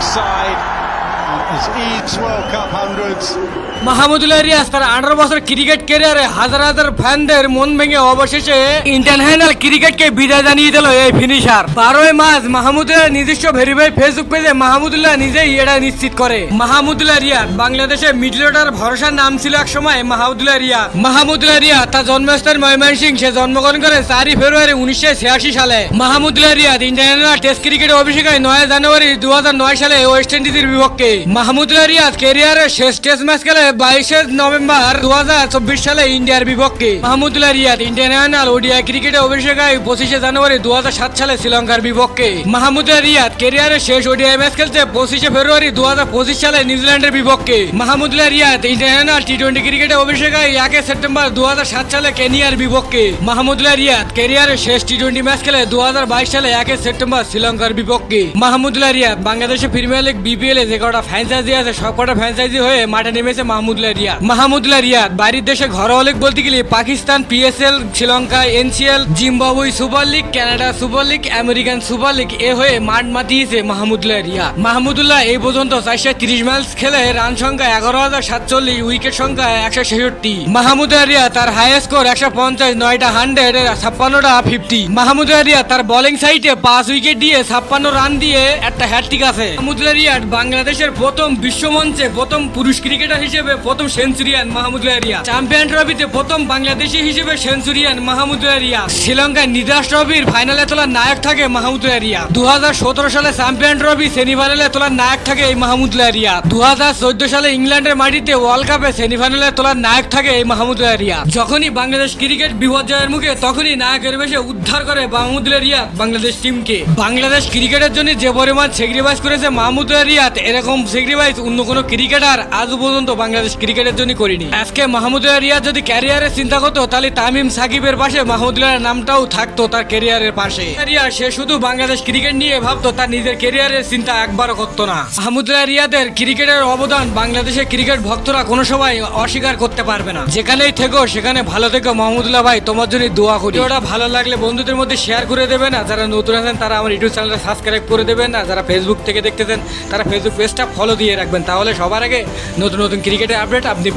backside. Mahmudullah Riaz তার আঠারো বছর ক্রিকেট ক্যারিয়ারে হাজার হাজার ফ্যানদের মন ভেঙে অবশেষে ইন্টারন্যাশনাল ক্রিকেটকে বিদায় জানিয়ে দিল এই ফিনিশার বারোই মার্চ মাহমুদুল্লাহ নিজস্ব ভেরিফাই ফেসবুক পেজে মাহমুদুল্লাহ নিজেই এটা নিশ্চিত করে। মাহমুদুল্লাহ রিয়াদ বাংলাদেশের মিডল অর্ডার ভরসার নাম ছিল এক সময় মাহমুদুল্লাহ রিয়া মাহমুদুল্লাহ রিয়া তার জন্মস্থান ময়মনসিং সে জন্মগ্রহণ করে চারই ফেব্রুয়ারি উনিশশো ছিয়াশি সালে। মাহমুদুল্লাহ রিয়াদ ইন্টারন্যাশনাল টেস্ট ক্রিকেটে অভিষেক হয় নয় জানুয়ারি দু হাজার নয় সালে ওয়েস্ট ইন্ডিজের বিপক্ষে। মাহমুদুল্লাহ রিয়াদ ক্যারিয়ারের শেষ টেস্ট ম্যাচ খেলে বাইশে নভেম্বর দু হাজার চব্বিশ সালে ইন্ডিয়ার বিপক্ষে। মাহমুদুল্লাহ রিয়াদ ইন্টারন্যাশনাল ওডিআই ক্রিকেটে অভিষেক হয় পঁচিশে জানুয়ারি দু হাজার সাত সালে শ্রীলঙ্কার বিপক্ষে। মাহমুদুল্লাহ রিয়াদ ক্যারিয়ারের শেষ ওডিআই ম্যাচ খেলছে পঁচিশে ফেব্রুয়ারি দু হাজার পঁচিশ সালে নিউজিল্যান্ডের বিপক্ষে। Mahmudullah Riyad international T twenty ক্রিকেটে অভিষেক হয় একে সেপ্টেম্বর দু হাজার সাত সালে কেনিয়ার বিপক্ষে। মাহমুদুল্লাহ রিয়াদ ক্যারিয়ারের শেষ টি টোয়েন্টি ম্যাচ খেলে দু হাজার বাইশ সালে একে সেপ্টেম্বর শ্রীলঙ্কার বিপক্ষে। মাহমুদুল্লাহ রিয়াদ বাংলাদেশে প্রিমিয়ার লিগ বিপিএল এ যে কটা ফ্র্যাঞ্চাইজি আছে, সব কটা ফ্র্যাঞ্চাইজি হয়ে মাঠে নেমেছে মাহমুদুল্লাহ রিয়াদ। মাহমুদুল্লাহ রিয়াদ, বাড়ির দেশে ঘরোয়া লিগ বলতে গেলে Pakistan PSL Sri Lanka NCL Zimbabwe super league Canada super league American super league এ হয়ে মাঠ মাতিয়েছে মাহমুদুল্লাহ রিয়াদ। মাহমুদুল্লাহ এই পর্যন্ত চারশো তিরিশ ম্যাচ খেলে রান সংখ্যা এগারো হাজার সাতচল্লিশ উইকেট সংখ্যা একশো ছেষট্টি। মাহমুদুল্লাহ রিয়াদ তার হাইয়েস্ট স্কোর একশো পঞ্চাশ, নয়টা হান্ড্রেড ছাপ্পান্নটা ফিফটি মাহমুদুল্লাহ রিয়াদ তার বোলিং সাইডে পাঁচ উইকেট দিয়ে ছাপ্পান্ন রান দিয়ে একটা হ্যাট্রিক আছে। মাহমুদুল্লাহ রিয়াদ বাংলাদেশের প্রথম বিশ্বমঞ্চে প্রথম পুরুষ ক্রিকেটার হিসেবে প্রথম সেঞ্চুরিয়ান মাহমুদুল্লাহ রিয়াদ চ্যাম্পিয়ন ট্রফিতে প্রথম বাংলাদেশি হিসেবে সেঞ্চুরিয়ান মাহমুদুল্লাহ রিয়াদ শ্রীলঙ্কার নিদাস ট্রফির ফাইনালে তোলার নায়ক থাকে মাহমুদুল্লাহ রিয়াদ দু সালে চ্যাম্পিয়ন ট্রফি সেমিফাইনালে তোলার নায়ক থাকে এই মাহমুদুল্লাহ রিয়াদ দু সালে ইংল্যান্ডের মাটিতে ওয়ার্ল্ড কাপে সেমিফাইনালে তোলার নায়ক থাকে এই মাহমুদুল্লাহ রিয়াদ যখনই বাংলাদেশ ক্রিকেট বিপর্যয়ের মুখে, তখনই নায়কের বেশে উদ্ধার করে মাহমুদুল্লাহ রিয়াদ বাংলাদেশ টিমকে। বাংলাদেশ ক্রিকেটের জন্য যে পরিমাণ সেক্রিফাইস করেছে মাহমুদুল্লাহ রিয়াদ এরকম সেক্রিফাইস অন্য কোনো ক্রিকেটার আজ পর্যন্ত বাংলাদেশ ক্রিকেটের জন্য করিনি। আজকে মাহমুদুল্লাহ রিয়াদ যদি ক্যারিয়ারের চিন্তা করতো, তাহলে তামিম সাকিবের পাশে মাহমুদুল্লাহর নামটাও থাকতো তার ক্যারিয়ারের পাশে। রিয়াদ সে শুধু বাংলাদেশ ক্রিকেট নিয়ে ভাবতো, তার নিজের ক্যারিয়ারের চিন্তা একবারও করতো না। মাহমুদুল্লাহ রিয়াদের ক্রিকেটের অবদান বাংলাদেশের ক্রিকেট ভক্তরা কোনো সময় অস্বীকার করতে পারবে না। যেখানেই থেকো, সেখানে ভালো থেকো। মাহমুদুল্লাহ ভাই, তোমার জন্য দোয়া করি। ওটা ভালো লাগলে বন্ধুদের মধ্যে শেয়ার করে দেবেন আর যারা নতুন আছেন, তারা আমার ইউটিউব চ্যানেলটা সাবস্ক্রাইব করে দেবেন আর যারা ফেসবুক থেকে দেখতেছেন, তারা ফেসবুক পেজটা ফলো দিয়ে রাখবেন। তাহলে সবার আগে নতুন নতুন ক্রিকেটের আপডেট আপনি